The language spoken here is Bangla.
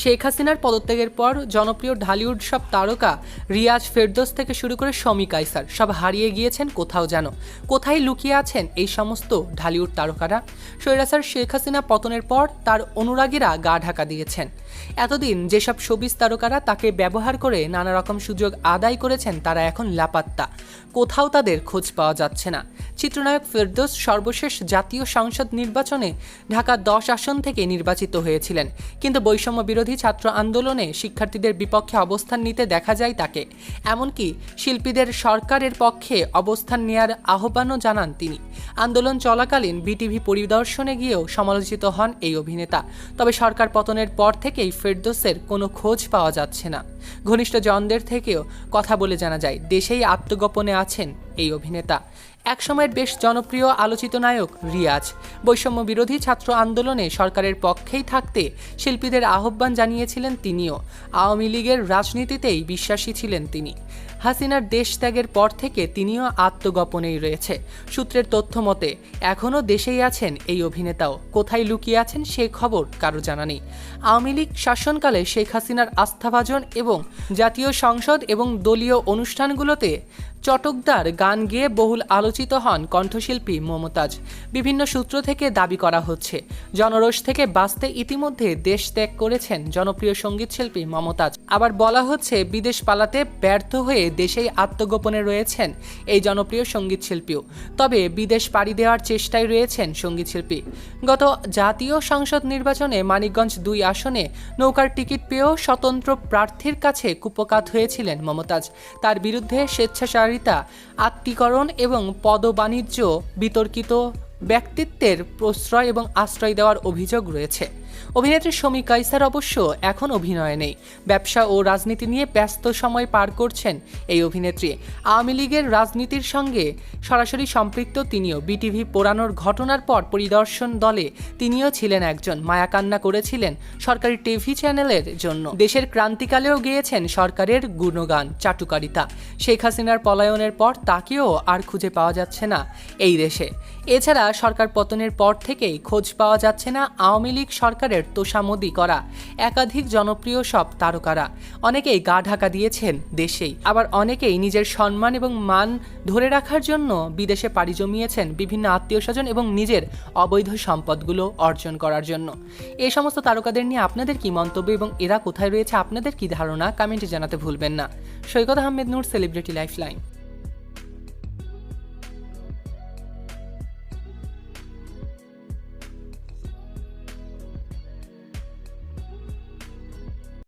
শেখ হাসিনার পদত্যাগের পর জনপ্রিয় ঢালিউড সব তারকা রিয়াজ ফেরদোস থেকে শুরু করে শমী কাইসার সব হারিয়ে গিয়েছেন কোথাও যেন। কোথায় লুকিয়ে আছেন এই সমস্ত ঢালিউড তারকারা? সৈরাসার শেখ হাসিনা পতনের পর তার অনুরাগীরা গা ঢাকা দিয়েছেন। এতদিন যেসব শোবিজ তারকারা তাকে ব্যবহার করে নানা রকম সুযোগ আদায় করেছেন, তারা এখন লাপাত্তা। কোথাও তাদের খোঁজ পাওয়া যাচ্ছে না। চিত্রনায়ক ফেরদোস সর্বশেষ জাতীয় সংসদ নির্বাচনে ঢাকা দশ আসন থেকে নির্বাচিত হয়েছিলেন। কিন্তু বৈষম্য বিরোধী ছাত্র আন্দোলনে শিক্ষার্থীদের বিপক্ষে অবস্থান নিতে দেখা যায় তাকে। এমনকি শিল্পীদের সরকারের পক্ষে অবস্থান নেয়ার আহ্বানও জানান তিনি। আন্দোলন চলাকালীন বিটিভি পরিদর্শনে গিয়েও সমালোচিত হন এই অভিনেতা। তবে সরকার পতনের পর থেকেই ফেরদোসের কোনো খোঁজ পাওয়া যাচ্ছে না। ঘনিষ্ঠ জনদের থেকেও কথা বলে জানা যায়, দেশেই আত্মগোপনে আছেন এই অভিনেতা। একসময়ের বেশ জনপ্রিয় আলোচিত নায়ক রিয়াজ। বৈষম্য বিরোধী ছাত্র আন্দোলনে সরকারের পক্ষেই থাকতে শিল্পীদের আহ্বান জানিয়েছিলেন তিনিও। আওয়ামী লীগের রাজনীতিতেই বিশ্বাসী ছিলেন তিনি। হাসিনার দেশ ত্যাগের পর থেকে তিনিও আত্মগোপনেই রয়েছে। সূত্রের তথ্য মতে, এখনও দেশেই আছেন এই অভিনেতাও। কোথায় লুকিয়ে আছেন সে খবর কারও জানা নেই। আওয়ামী লীগ শাসনকালে শেখ হাসিনার আস্থাভাজন এবং জাতীয় সংসদ এবং দলীয় অনুষ্ঠানগুলোতে চটকদার গান গেয়ে বহুল আলোচিত হন কণ্ঠশিল্পী মমতাজ। বিভিন্ন সূত্র থেকে দাবি করা হচ্ছে, জনরোষ থেকে বাঁচতে ইতিমধ্যে দেশ ত্যাগ করেছেন জনপ্রিয় সঙ্গীতশিল্পী মমতাজ। আবার বলা হচ্ছে, বিদেশ পালাতে ব্যর্থ হয়ে দেশেই আত্মগোপনে রয়েছেন এই জনপ্রিয় সঙ্গীতশিল্পীও তবে বিদেশ পাড়ি দেওয়ার চেষ্টায় রয়েছেন সঙ্গীতশিল্পী গত জাতীয় সংসদ নির্বাচনে মানিকগঞ্জ দুই আসনে নৌকার টিকিট পেয়েও স্বতন্ত্র প্রার্থীর কাছে কুপকাত হয়েছিলেন মমতাজ। তার বিরুদ্ধে স্বেচ্ছাচারিতা আত্মীকরণ এবং পদবাণিজ্য বিতর্কিত ব্যক্তিত্বের প্রশ্রয় এবং আশ্রয় দেওয়ার অভিযোগ রয়েছে। অভিনেত্রী শমী কাইসার অবশ্য এখন অভিনয়ে নেই। ব্যবসা ও রাজনীতি নিয়ে ব্যস্ত সময় পার করছেন এই অভিনেত্রী। আওয়ামী লীগের রাজনীতির সঙ্গে সরাসরি সম্পৃক্ত তিনিও বিটিভি পোড়ানোর ঘটনার পর পরিদর্শন দলে তিনিও ছিলেন একজন। মায়াকান্না করেছিলেন সরকারি টিভি চ্যানেলের জন্য। দেশের ক্রান্তিকালেও গিয়েছেন সরকারের গুণগান চাটুকারিতা। শেখ হাসিনার পলায়নের পর তাকেও আর খুঁজে পাওয়া যাচ্ছে না এই দেশে। এছাড়া সরকার পতনের পর থেকেই খোঁজ পাওয়া যাচ্ছে না আওয়ামী লীগ সরকারের তোষামদি করা। একাধিক জনপ্রিয় সব তারকারা। অনেকেই গা ঢাকা দিয়েছেন দেশেই। আবার অনেকেই নিজের সম্মান এবং মান ধরে রাখার জন্য বিদেশে পাড়ি জমিয়েছেন বিভিন্ন আত্মীয় স্বজন এবং নিজের অবৈধ সম্পদগুলো অর্জন করার জন্য। এই সমস্ত তারকাদের নিয়ে আপনাদের কি মন্তব্য এবং এরা কোথায় রয়েছে আপনাদের কি ধারণা? কমেন্টে জানাতে ভুলবেন না। Saikat Ahmed Noor, celebrity life line